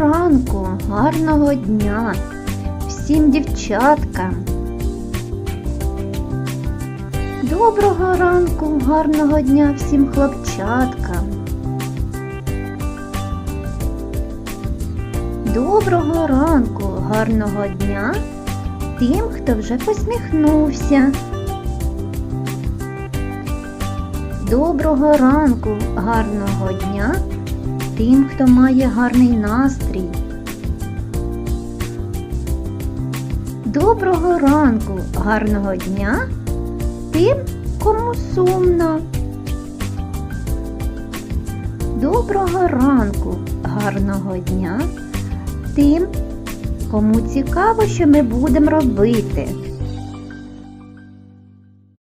ранку, гарного дня всім дівчаткам. Доброго ранку, гарного дня всім хлопчаткам. Доброго ранку, гарного дня тим, хто вже посміхнувся. Доброго ранку, гарного дня тим, хто має гарний настрій. Доброго ранку, гарного дня тим, кому сумно. Доброго ранку, гарного дня тим, кому цікаво, що ми будемо робити.